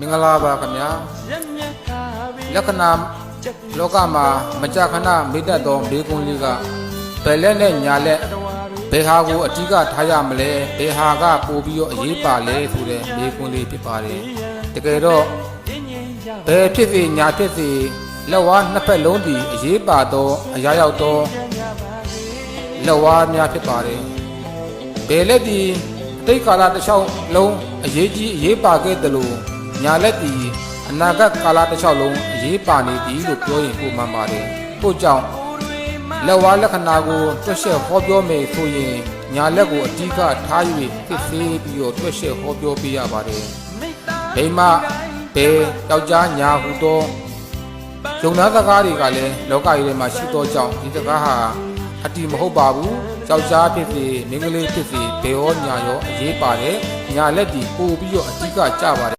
မင်္ဂလာပါခင်ဗျာလက္ခဏာလောကမှာမကြခဏမိတ္တသောဘေကုံလေးကဘယ်လက်နဲ့ညာလက်ဘယ်ဟာကိုအဓိကထားရမလဲဘယ်ဟာကပို့ပြီးတော့အရေးပါလဲဆိုတဲ့ဘေကုံလေးဖြစ်ပါတယ်တကယ်တော့ဘယ်ဖြစ်စေညာဖြစ်စေလက်ဝါးနှစ်ဖက်လုံးဒီအရေးပါသောအရာရောက်သောလက်ဝါးများဖြစ်ပါတယ်ဘယ်လက်ဒီအတိတ်ကာလတစ်လျှောက်လုံးအရေးကြီးအရေးပါခဲ့တယ်လို့ ညာလက်ဒီအနာဂတ်ကာလတစ်လျှောက်လုံးအရေးပါနေပြီလို့ပြောရင်ပုံမှန်ပါတယ်ပို့ကြောင့်လက်ဝါးလက္ခဏာကိုတွက်ချက်ဟောပြောမယ်ဆိုရင်ညာလက်ကိုအဓိကထား၍ဖြစ်စေပြီးတော့တွက်ချက်ဟောပြောပေးရပါတယ်။ဒိမဘယ်ယောက်ျားညာဟုသောယုံနာစကားတွေကလည်းလောကကြီးထဲမှာရှိသောကြောင့်ဒီစကားဟာအတိမဟုတ်ပါဘူး။ယောက်ျားဖြစ်စေမိန်းကလေးဖြစ်စေဘယ်ရောညာရောအရေးပါတယ်။ညာလက်ဒီပို့ပြီးတော့အဓိကကြပါတယ်